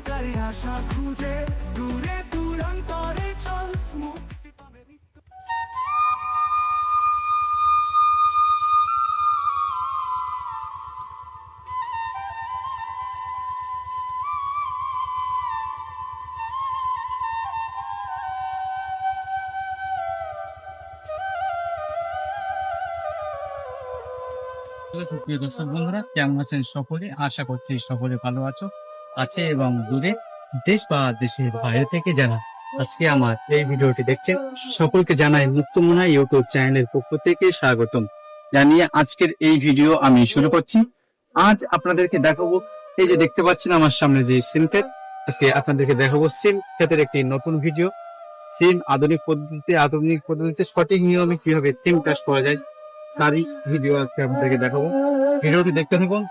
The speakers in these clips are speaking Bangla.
অন্ধকারে আশা খুঁজে, দূরে দূরান্তরে চল সুপ্রিয় দর্শক বন্ধুরা, কেমন আছেন সকলে? আশা করছি সকলে ভালো আছো। আছে এবং দূরে দেশ বা দেশের বাইরে থেকে জানা। আজকে আমার এই ভিডিওটি দেখছেন সকলকে জানাই মুক্তমনা ইউটিউব চ্যানেলের পক্ষ থেকে স্বাগতম। জানিয়ে আজকের এই ভিডিও আমি শুরু করছি। আজ আপনাদেরকে দেখাবো, এই যে দেখতে পাচ্ছেন আমার সামনে যে সিম ক্ষেত। আজকে আপনাদেরকে দেখাবো সিম ক্ষেতের একটি নতুন ভিডিও। সিম আধুনিক পদ্ধতিতে আধুনিক পদ্ধতিতে সঠিক নিয়মে কীভাবে সিম চাষ করা যায়, তারই ভিডিও আজকে আপনাদেরকে দেখাবো। ভিডিওটি দেখতে থাকুন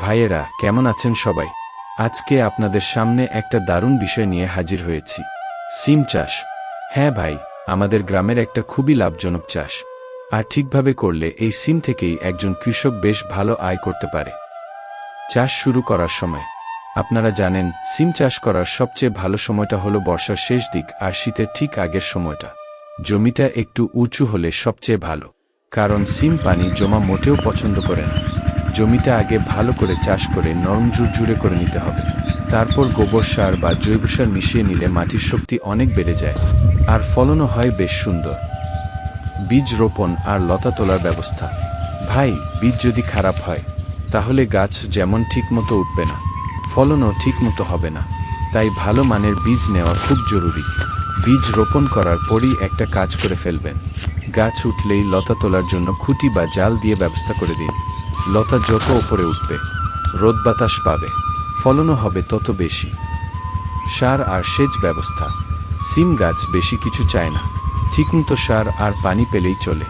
ভাইয়েরা, কেমন আছেন সবাই? আজকে আপনাদের সামনে একটা দারুণ বিষয় নিয়ে হাজির হয়েছি। সিম চাষ। হ্যাঁ ভাই, আমাদের গ্রামের একটা খুবই লাভজনক চাষ। আর ঠিকভাবে করলে এই সিম থেকেই একজন কৃষক বেশ ভালো আয় করতে পারে। চাষ শুরু করার সময়। আপনারা জানেন, সিম চাষ করার সবচেয়ে ভালো সময়টা হলো বর্ষার শেষ দিক আর শীতের ঠিক আগের সময়টা। জমিটা একটু উঁচু হলে সবচেয়ে ভালো। কারণ সিম পানি জমা মোটেও পছন্দ করে না। জমিটা আগে ভালো করে চাষ করে নরম ঝুরঝুরে করে নিতে হবে। তারপর গোবর সার বা জৈব সার মিশিয়ে নিলে মাটির শক্তি অনেক বেড়ে যায়। আর ফলনও হয় বেশ সুন্দর। বীজ রোপণ আর লতা তোলার ব্যবস্থা। ভাই, বীজ যদি খারাপ হয়, তাহলে গাছ যেমন ঠিকমতো উঠবে না, ফলনও ঠিকমতো হবে না। তাই ভালো মানের বীজ নেওয়া খুব জরুরি। বীজ রোপণ করার পরই একটা কাজ করে ফেলবেন। গাছ উঠলেই লতা তোলার জন্য খুঁটি বা জাল দিয়ে ব্যবস্থা করে দিন। লতা যত ওপরে উঠবে। রোদ বাতাস পাবে। ফলনও হবে তত বেশি। সার আর সেচ ব্যবস্থা। সিম গাছ বেশি কিছু চায় না। ঠিকমতো সার আর পানি পেলেই চলে।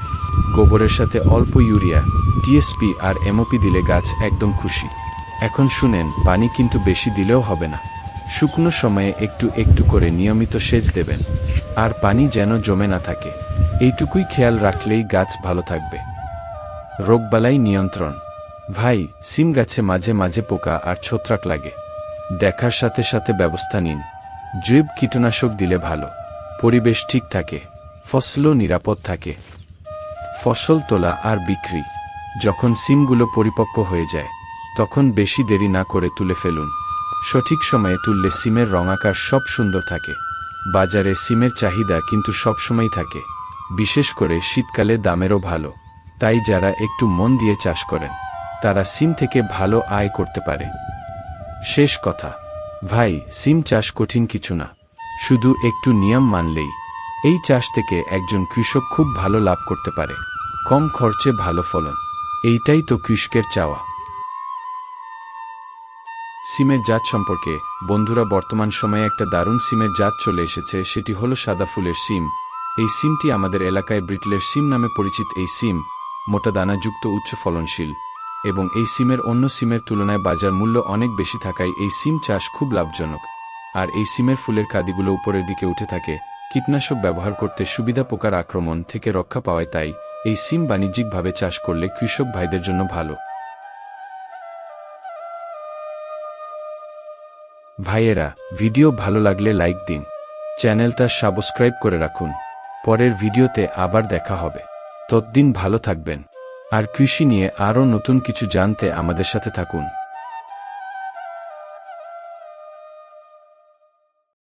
গোবরের সাথে অল্প ইউরিয়া, টিএসপি আর এমওপি দিলে গাছ একদম খুশি। এখন শুনেন, পানি কিন্তু বেশি দিলেও হবে না। শুকনো সময়ে একটু একটু করে নিয়মিত সেচ দেবেন। আর পানি যেন জমে না থাকে। এইটুকুই খেয়াল রাখলেই গাছ ভালো থাকবে। রোগবালাই নিয়ন্ত্রণ। ভাই, সিম গাছে মাঝে মাঝে পোকা আর ছত্রাক লাগে। দেখার সাথে সাথে ব্যবস্থা নিন। জৈব কীটনাশক দিলে ভালো। পরিবেশ ঠিক থাকে। ফসলও নিরাপদ থাকে। ফসল তোলা আর বিক্রি। যখন সিমগুলো পরিপক্ক হয়ে যায়, তখন বেশি দেরি না করে তুলে ফেলুন। সঠিক সময়ে তুললে সিমের রঙাকার সব সুন্দর থাকে। বাজারে সিমের চাহিদা কিন্তু সবসময় থাকে। বিশেষ করে শীতকালে দামেরও ভালো। তাই যারা একটু মন দিয়ে চাষ করেন, তারা সিম থেকে ভালো আয় করতে পারে। শেষ কথা, ভাই, সিম চাষ কঠিন কিছু না। শুধু একটু নিয়ম মানলেই, এই চাষ থেকে একজন কৃষক খুব ভালো লাভ করতে পারে। কম খরচে ভালো ফলন, এইটাই তো কৃষকের চাওয়া। সিমের জাত সম্পর্কে, বন্ধুরা, বর্তমান সময়ে একটা দারুণ সিমের জাত চলে এসেছে, সেটি হলো সাদা ফুলের সিম। এই সিমটি আমাদের এলাকায় ব্রিটলের সিম নামে পরিচিত এই সিম। মোটা দানাযুক্ত উচ্চ ফলনশীল, এবং এই সিমের অন্য সিমের তুলনায় বাজার মূল্য অনেক বেশি থাকায় এই সিম চাষ খুব লাভজনক। আর এই সিমের ফুলের কাদিগুলো উপরের দিকে উঠে থাকে, কীটনাশক ব্যবহার করতে সুবিধা পোকার আক্রমণ থেকে রক্ষা পাওয়ায় তাই এই সিম বাণিজ্যিকভাবে চাষ করলে কৃষক ভাইদের জন্য ভালো। ভাইয়েরা, ভিডিও ভালো লাগলে লাইক দিন। চ্যানেলটা সাবস্ক্রাইব করে রাখুন। পরের ভিডিওতে আবার দেখা হবে। ততদিন ভালো থাকবেন। আর কৃষি নিয়ে আরও নতুন কিছু জানতে আমাদের সাথে থাকুন।